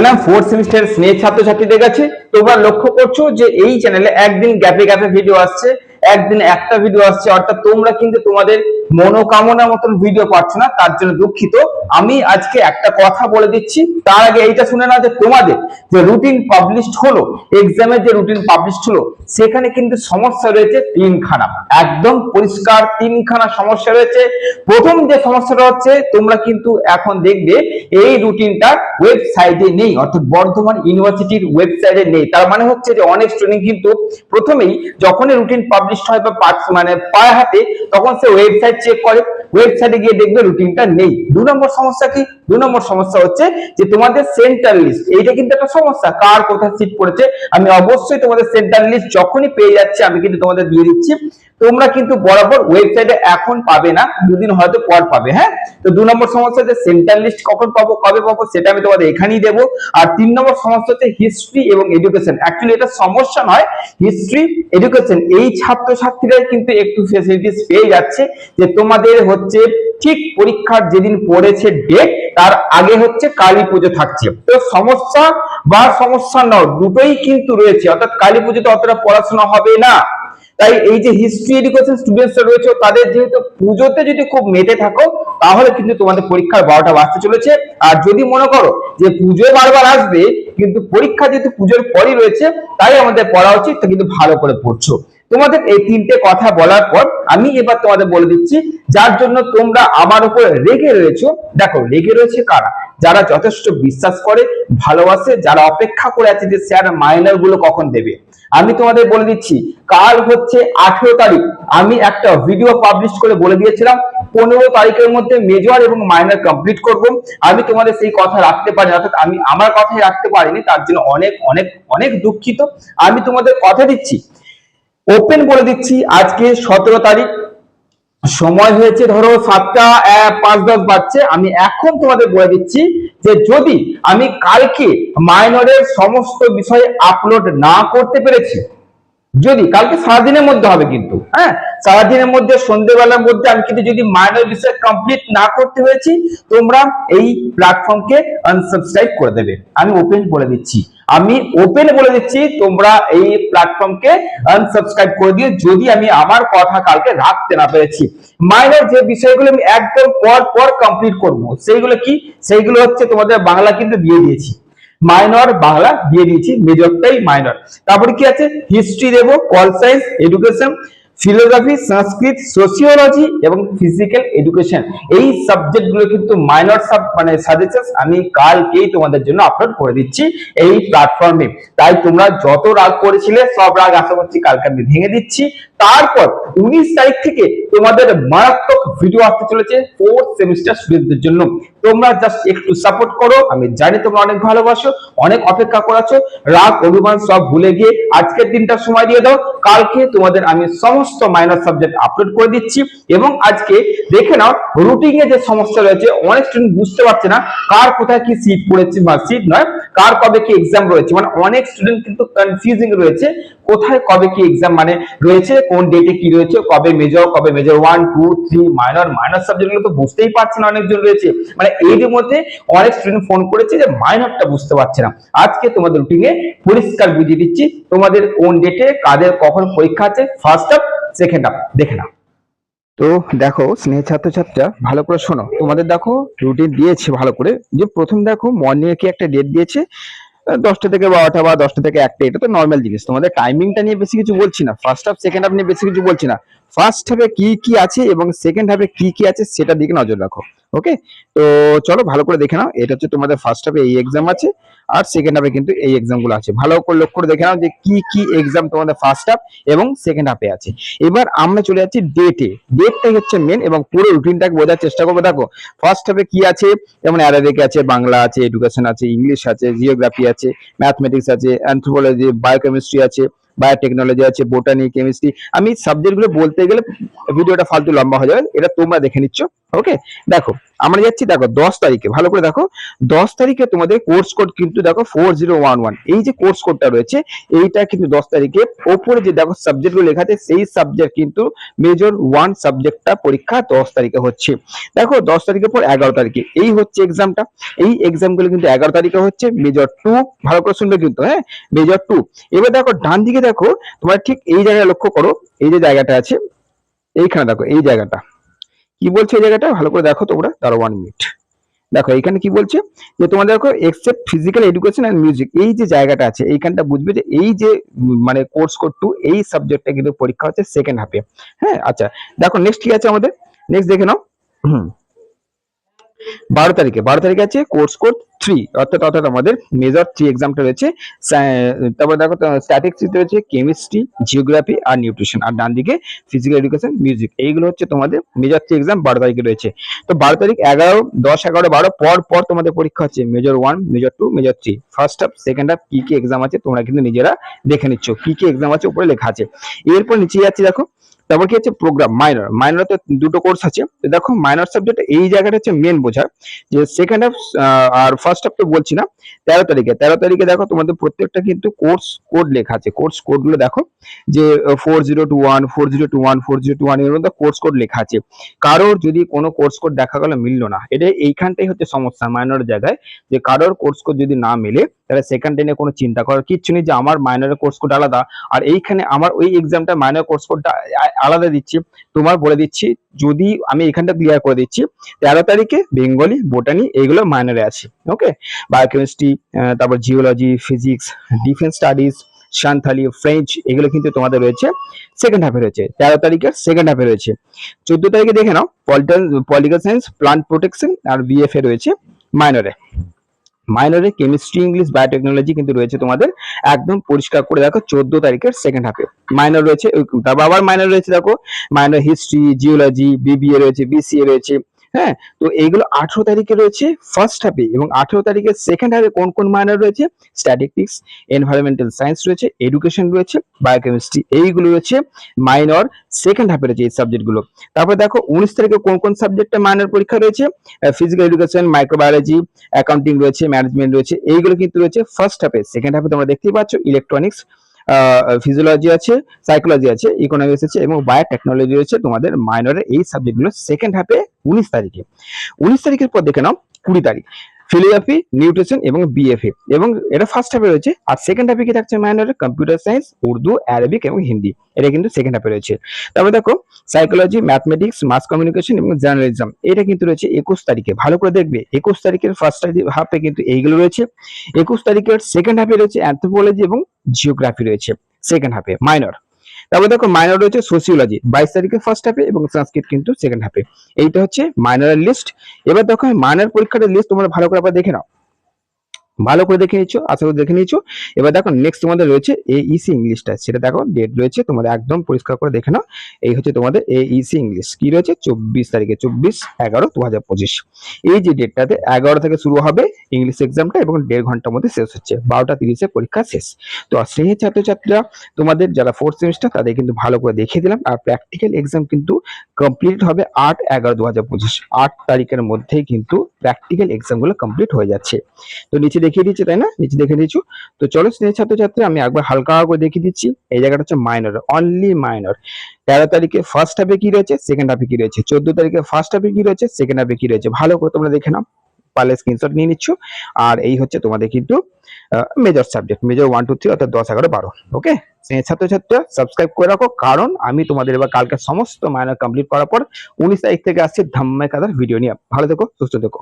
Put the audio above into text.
নাম fourth semester স্নেহ ছাত্রছাত্রীদের কাছে তোমরা লক্ষ্য করছ যে এই চ্যানেলে একদিন গ্যাপে গ্যাপে ভিডিও আসছে। একদিন একটা ভিডিও আসছে, অর্থাৎ তোমরা কিন্তু তোমাদের মনোকামনা মতন ভিডিও পাচ্ছ না, তার জন্য দুঃখিত। আমি আজকে একটা কথা বলে দিচ্ছি, তার আগে এইটা শুনে না যে তোমাদের যে রুটিন পাবলিশড হলো এক্সামের যে রুটিন পাবলিশড হলো, সেখানে কিন্তু সমস্যা রয়েছে তিনখানা। একদম পরিষ্কার তিনখানা সমস্যা রয়েছে। প্রথম যে সমস্যাটা হচ্ছে, তোমরা কিন্তু এখন দেখবে এই রুটিনটা ওয়েবসাইটে নেই, অর্থাৎ বর্ধমান ইউনিভার্সিটির ওয়েবসাইটে নেই। তার মানে হচ্ছে যে অনেক স্টুডেন্ট কিন্তু প্রথমেই যখনই রুটিন পাবলিশ হয় বা মানে পায় হাতে তখন সে ওয়েবসাইট চেক করে। ওয়েবসাইটে গিয়ে দেখবে রুটিনটা নেই। দু নম্বর সমস্যা কি? দু নম্বর সমস্যা হচ্ছে যে তোমাদের সেন্টার লিস্ট এইটা কিন্তু একটা সমস্যা। কার কোথায় সিট পড়েছে? আমি অবশ্যই তোমাদের সেন্টার লিস্ট যখনই পেয়ে যাচ্ছি, আমি কিন্তু তোমাদের দিয়ে দিচ্ছি। তোমরা কিন্তু বরাবর ওয়েবসাইটে এখন পাবে না, দুদিন হয়তো পর পাবে হ্যাঁ? তো দু নম্বর সমস্যা হচ্ছে সেন্টার লিস্ট কখন পাবো, কবে পাবো, সেটা আমি তোমাদের এখানেই দেবো। আর তিন নম্বর সমস্যা হচ্ছে হিস্ট্রি এবং এডুকেশন অ্যাকচুয়ালি এটা সমস্যা নয় হিস্ট্রি এডুকেশন এই ছাত্রছাত্রীরাই কিন্তু একটু ফেসিলিটিস পেয়ে যাচ্ছে যে তোমাদের হচ্ছে ঠিক পরীক্ষার যেদিন পড়েছে ডেট তার আগে হচ্ছে কালী পুজো থাকছে। তো সমস্যা বা সমস্যা নয়, দুটোই কিন্তু রয়েছে। অর্থাৎ কালী পুজোতে অতটা পড়াশোনা হবে না। তাই এই যে হিস্ট্রি এডুকেশন স্টুডেন্টস রয়েছে, তাদের যেহেতু পুজোতে যদি খুব মেতে থাকো, তাহলে কিন্তু তোমাদের পরীক্ষার বারোটা বাজতে চলেছে। আর যদি মনে করো যে পুজো বারবার আসবে, কিন্তু পরীক্ষা যেহেতু পুজোর পরই রয়েছে, তাই আমাদের পড়া উচিত কিন্তু ভালো করে পড়ছো। তোমাদের এই তিনটে কথা বলার পর আমি এবার তোমাদের বলে দিচ্ছি, যার জন্য তোমরা আমার উপর রেগে রয়েছো। দেখো, রেগে রয়েছে কারা? যারা যথেষ্ট বিশ্বাস করে, ভালোবাসে, যারা অপেক্ষা করে আছে যে স্যার মাইনারগুলো কখন দেবে। আমি তোমাদের বলে দিচ্ছি, কাল হচ্ছে আঠেরো তারিখ। আমি একটা ভিডিও পাবলিশ করে বলে দিয়েছিলাম, পনেরো তারিখের মধ্যে মেজর এবং মাইনার কমপ্লিট করব। আমি তোমাদের সেই কথা রাখতে পারি, অর্থাৎ আমি আমার কথাই রাখতে পারিনি, তার জন্য অনেক অনেক অনেক দুঃখিত। আমি তোমাদের কথা দিচ্ছি ওপেন বলে দিচ্ছি আজকে সতেরো তারিখ। সময় হয়েছে ধরো সাতটা পাঁচ দশ বাজছে। আমি এখন তোমাদের বলে দিচ্ছি যে যদি আমি কালকে মাইনরের সমস্ত বিষয় আপলোড না করতে পেরেছি, যদি, কালকে সারাদিনের মধ্যে হবে কিন্তু হ্যাঁ? সারাদিনের মধ্যে সন্ধ্যেবেলার মধ্যে আমি কিন্তু যদি মাইনর বিষয় কমপ্লিট না করতে হয়েছি তোমরা এই প্ল্যাটফর্মকে আনসাবস্ক্রাইব করে দেবে। আমি ওপেন বলে দিচ্ছি। আমি ওপেন বলে দিচ্ছি, তোমরা এই প্ল্যাটফর্মকে আনসাবস্ক্রাইব করে দিও, যদি আমি আমার কথা কালকে রাখতে না পেরেছি। মাইনর যে বিষয়গুলো আমি একদম পর পর কমপ্লিট করব, সেইগুলো কি? সেইগুলো হচ্ছে তোমাদের বাংলা কিন্তু দিয়ে দিয়েছি। মাইনর বাংলা দিয়ে দিয়েছি মেজরটাই মাইনর তারপরে কি আছে? হিস্ট্রি দেবো call science education philosophy Sanskrit sociology এবং ফিজিক্যাল এডুকেশন এই সাবজেক্টগুলো কিন্তু মাইনর সাব মানে সাজেশন আমি কালকেই তোমাদের জন্য আপলোড করে দিচ্ছি এই প্ল্যাটফর্মে তাই তোমরা যত রাগ করেছিলে সব রাগ আশা করছি কালকে আমি ভেঙে দিচ্ছি। তারপর উনিশ তারিখ থেকে তোমাদের মারাত্মক ভিডিও আসতে চলেছে ফোর্থ সেমিস্টার স্টুডেন্টদের জন্য। তোমরা জাস্ট একটু সাপোর্ট করো। আমি জানি তোমরা অনেক ভালোবাসো, অনেক অপেক্ষা করাছো। রাগ, অভিমান সব ভুলে গিয়ে আজকের দিনটা সময় দিয়ে দাও। কালকে তোমাদের আমি সমস্ত মাইনর সাবজেক্ট আপলোড করে দিচ্ছি এবং আজকে দেখে নাও রুটিং এ যে সমস্যা রয়েছে, অনেক স্টুডেন্ট বুঝতে পারছে না কার কোথায় কি সিট পড়েছে বা সিট নয়, কার কবে কি এক্সাম রয়েছে। মানে অনেক স্টুডেন্ট কিন্তু কনফিউজিং রয়েছে, কোথায় কবে কি এক্সাম মানে রয়েছে কোন ডেটে কি রয়েছে, কবে মেজর কবে major one two three minor minor সাবজেক্টগুলো তো বুঝতেই পারছে না অনেকজন রয়েছে। মানে এর মধ্যে অনেক স্টুডেন্ট ফোন করেছে যে মাইনরটা বুঝতে পারছে না। আজকে তোমাদের রুটিনে পরিষ্কার বুঝিয়ে দিচ্ছি, তোমাদের কোন ডেটে কাদের কখন পরীক্ষা আছে ফার্স্ট আপ সেকেন্ড আপ দেখে নাও। তো দেখো, স্নেহ ছাত্রছাত্রীরা, ভালো করে শোনো। তোমাদের দেখো রুটিন দিয়েছে ভালো করে। যে প্রথম দেখো মর্নিং এ কি একটা ডেট দিয়েছে? দশটা থেকে বারোটা বা দশটা থেকে একটা, এটা তো নর্মাল জিনিস। তোমাদের টাইমিংটা নিয়ে বেশি কিছু বলছি না। ফার্স্ট হাফ সেকেন্ড হাফ নিয়ে বেশি কিছু বলছি না। ফার্স্ট হাফে কি কি আছে এবং সেকেন্ড হাফে কি কি আছে সেটার দিকে নজর রাখো ওকে তো চলো ভালো করে দেখে নাও। এটা হচ্ছে তোমাদের ফার্স্ট হাফে এই এক্সাম আছে। আর সেকেন্ড হাফে কিন্তু এই এক্সামগুলো আছে। ভালো করে লক্ষ্য করে দেখে নাও যে কি কি এক্সাম তোমাদের ফার্স্ট হাফ এবং সেকেন্ড হাফে আছে। এবার আমরা চলে যাচ্ছি ডেটে ডেটটাই হচ্ছে মেন এবং পুরো রুটিনটাকে বোঝার চেষ্টা করব। দেখো ফার্স্ট হাফে কি আছে? যেমন অ্যারাবিক আছে, বাংলা আছে এডুকেশন আছে ইংলিশ আছে জিওগ্রাফি আছে ম্যাথমেটিক্স আছে অ্যান্থ্রোপোলজি বায়োকেমিস্ট্রি আছে বায়োটেকনোলজি আছে বোটানি কেমিস্ট্রি আমি সাবজেক্টগুলো বলতে গেলে ভিডিওটা ফালতু লম্বা হয়ে যাবে। এটা তোমরা দেখে নিচ্ছ। ওকে দেখো, আমরা যাচ্ছি দেখো দশ তারিখে, ভালো করে দেখো, দশ তারিখে তোমাদের কোর্স কোড কিন্তু দেখো ফোর জিরো ওয়ান ওয়ান এই যে কোর্স কোডটা রয়েছে, এইটা কিন্তু দশ তারিখে, ওপরে যে দেখো সাবজেক্টগুলো লেখা আছে সেই সাবজেক্ট কিন্তু মেজর ওয়ান সাবজেক্টটা পরীক্ষা দশ তারিখে হচ্ছে। দেখো, দশ তারিখের পর এগারো তারিখে, এই হচ্ছে এক্সামটা এই এক্সামগুলো কিন্তু এগারো তারিখে হচ্ছে মেজর টু ভালো করে শুনবে কিন্তু হ্যাঁ? মেজর টু এবার দেখো ডান দিকে দেখো, তোমরা ঠিক এই জায়গায় লক্ষ্য করো, এই যে জায়গাটা আছে, এইখানে দেখো, এই জায়গাটা। কি বলছে এই জায়গাটা? ভালো করে দেখো তোমরা। দাঁড়ো ওয়ান মিনিট দেখো এখানে কি বলছে? যে তোমাদের দেখো except physical education and music এই যে জায়গাটা আছে, এইখানটা বুঝবে যে এই যে মানে কোর্স কোড টু এই সাবজেক্টটা কিন্তু পরীক্ষা হচ্ছে সেকেন্ড হাফে হ্যাঁ আচ্ছা। দেখো নেক্সট কি আছে আমাদের? নেক্সট দেখে নাও। হুম। বারো তারিখে বারো তারিখে আছে কোর্স কোড থ্রি অর্থাৎ অর্থাৎ আমাদের মেজর থ্রি এক্সামটা রয়েছে তারপর দেখো স্ট্যাটিক্স রয়েছে কেমিস্ট্রি জিওগ্রাফি আর নিউট্রিশন আর ডান দিকে ফিজিক্যাল এডুকেশন মিউজিক এইগুলো হচ্ছে তোমাদের মেজর থ্রি এক্সাম বারো তারিখে রয়েছে। তো বারো তারিখ এগারো, দশ, এগারো, বারো, পর পর তোমাদের পরীক্ষা হচ্ছে major one major two major three first half second half কি কি এক্সাম আছে তোমরা কিন্তু নিজেরা দেখে নিচ্ছ, কি কি এক্সাম আছে উপরে লেখা আছে। এরপর নিচে যাচ্ছি দেখো তারপর কি হচ্ছে প্রোগ্রাম মাইনর মাইনর দুটো কোর্স আছে। তো দেখো মাইনর সাবজেক্ট এই জায়গাটা হচ্ছে মেন বোঝার। যে সেকেন্ড হাফ আর ফার্স্ট হাফ তো বলছি না, তেরো তারিখে। তেরো তারিখে দেখো, তোমাদের প্রত্যেকটা কিন্তু কোর্স কোড লেখা আছে। কোর্স কোডগুলো দেখো, যে four zero two one four zero two one four zero two ওয়ানের মধ্যে কোর্স কোড লেখা আছে। কারোর যদি কোনো কোর্স কোড দেখা গেল, মিললো না। এটা এইখানটাই হচ্ছে সমস্যা মাইনর জায়গায়। যে কারোর কোর্স কোড যদি না মেলে, তাহলে সেকেন্ড টেনে কোনো চিন্তা করার কিচ্ছু নেই যে আমার মাইনরের কোর্স কোড আলাদা। আর এইখানে আমার ওই এক্সামটা মাইনর কোর্স কোডটা আলাদা দিচ্ছি, তোমার বলে দিচ্ছি, যদি আমি এখানটা ক্লিয়ার করে দিচ্ছি, তেরো তারিখে বেঙ্গলি, বোটানি এইগুলো মাইনারে আছে ওকে বায়োকেমিস্ট্রি তারপর geology physics defence studies Santhali French এগুলো কিন্তু তোমাদের রয়েছে সেকেন্ড হাফে রয়েছে, তেরো তারিখের সেকেন্ড হাফে রয়েছে। চোদ্দ তারিখে দেখে নাও পলিটিক্যাল সায়েন্স প্লান্ট প্রোটেকশন আর বিএফএ রয়েছে, মাইনরে। মাইনরে কেমিস্ট্রি ইংলিশ বায়োটেকনোলজি কিন্তু রয়েছে তোমাদের একদম পরিষ্কার করে দেখো চোদ্দ তারিখের সেকেন্ড হাফে মাইনর রয়েছে তারপর আবার মাইনর রয়েছে দেখো। মাইনর হিস্ট্রি জিওলজি বিবিএ রয়েছে বিসিএ রয়েছে। হ্যাঁ? তো এইগুলো আঠেরো তারিখে রয়েছে ফার্স্ট হাফে এবং আঠেরো তারিখের সেকেন্ড হাফে কোন কোন মাইনর রয়েছে? স্ট্যাটিস্টিক্স এনভায়রনমেন্টাল সায়েন্স রয়েছে এডুকেশন রয়েছে বায়োকেমিস্ট্রি এইগুলো রয়েছে মাইনর সেকেন্ড হাফে রয়েছে এই সাবজেক্টগুলো তারপর দেখো উনিশ তারিখে কোন কোন সাবজেক্টে মাইনর পরীক্ষা রয়েছে? ফিজিক্যাল এডুকেশন মাইক্রোবায়োলজি অ্যাকাউন্টিং রয়েছে ম্যানেজমেন্ট রয়েছে, এইগুলো কিন্তু রয়েছে ফার্স্ট হাফে সেকেন্ড হাফে তোমরা দেখতেই পাচ্ছ ইলেকট্রনিক্স ফিজিওলজি আছে সাইকোলজি আছে ইকোনমিক্স আছে এবং বায়োটেকনোলজি রয়েছে তোমাদের মাইনরের এই সাবজেক্টগুলো সেকেন্ড হাফে উনিশ তারিখে। উনিশ তারিখের পর দেখে নাও কুড়ি তারিখ। ফিলিওগ্রাফি নিউট্রিশন এবং বিএফএ। এবং এটা ফার্স্ট হাফে রয়েছে। আর সেকেন্ড হাফে কি থাকছে? মাইনরের কম্পিউটার সায়েন্স উর্দু অ্যারাবিক এবং হিন্দি। এটা কিন্তু সেকেন্ড হাফে রয়েছে। তারপর দেখো সাইকোলজি ম্যাথমেটিক্স মাস কমিউনিকেশন এবং জার্নালিজম এটা কিন্তু রয়েছে একুশ তারিখে। ভালো করে দেখবে, একুশ তারিখের ফার্স্ট হাফে কিন্তু এইগুলো রয়েছে। একুশ তারিখের সেকেন্ড হাফে রয়েছে অ্যান্থ্রোপোলজি এবং জিওগ্রাফি রয়েছে। সেকেন্ড হাফে মাইনর তারপর দেখো মাইনর রয়েছে সোসিওলজি বাইশ তারিখে ফার্স্ট হাফে এবং সংস্কৃত কিন্তু সেকেন্ড হাফে এইটা হচ্ছে মাইনরের লিস্ট এবার দেখো মাইনর পরীক্ষাটা লিস্ট তোমরা ভালো করে আবার দেখে নাও। ভালো করে দেখে নিচ্ছ, আশা করি দেখে নিচ্ছ এবার দেখো নেক্সট তোমাদের রয়েছে এ ইসি ইংলিশটা সেটা দেখো ডেট রয়েছে, তোমাদের একদম পরিষ্কার করে দেখে নাও। এই হচ্ছে তোমাদের এ ইসি ইংলিশ কি রয়েছে? চব্বিশ তারিখে, চব্বিশ এগারো দু হাজার পঁচিশ। এই যে ডেটটাতে এগারো থেকে শুরু হবে ইংলিশ এক্সামটা এবং দেড় ঘণ্টার মধ্যে শেষ হচ্ছে। বারোটা তিরিশে পরীক্ষা শেষ। তো সেই ছাত্রছাত্রীরা, তোমাদের যারা ফোর্থ সেমিস্টার তাদের কিন্তু ভালো করে দেখিয়ে দিলাম। আর প্র্যাকটিক্যাল এক্সাম কিন্তু কমপ্লিট হবে আট এগারো দু হাজার পঁচিশ। আট তারিখের মধ্যেই কিন্তু প্র্যাকটিক্যাল এক্সামগুলো কমপ্লিট হয়ে যাচ্ছে। তো নিচে দেখিয়ে দিচ্ছি, তাই না? নিচে দেখে দিচ্ছ তো চলো স্নেহ ছাত্রছাত্রী, আমি একবার হালকা করে দেখিয়ে দিচ্ছি। এই জায়গাটা হচ্ছে মাইনর অনলি মাইনর তেরো তারিখে ফার্স্ট হাফে কি রয়েছে? সেকেন্ড হাফে কি রয়েছে? চোদ্দ তারিখে ফার্স্ট হাফে কি রয়েছে? সেকেন্ড হাফে কি রয়েছে? ভালো করে তোমরা দেখে নাও। পারলে স্ক্রিনশট নিয়ে নিচ্ছ। আর এই হচ্ছে তোমাদের কিন্তু major subject major one two three অর্থাৎ দশ, এগারো, বারো ওকে ছাত্রছাত্রীরা সাবস্ক্রাইব করে রাখো। কারণ আমি তোমাদের এবার কালকে সমস্ত মাইনার কমপ্লিট করার পর উনিশ তারিখ থেকে আসছে ধাম্মায় কাদার ভিডিও নিয়ে। ভালো থেকো, সুস্থ থেকো।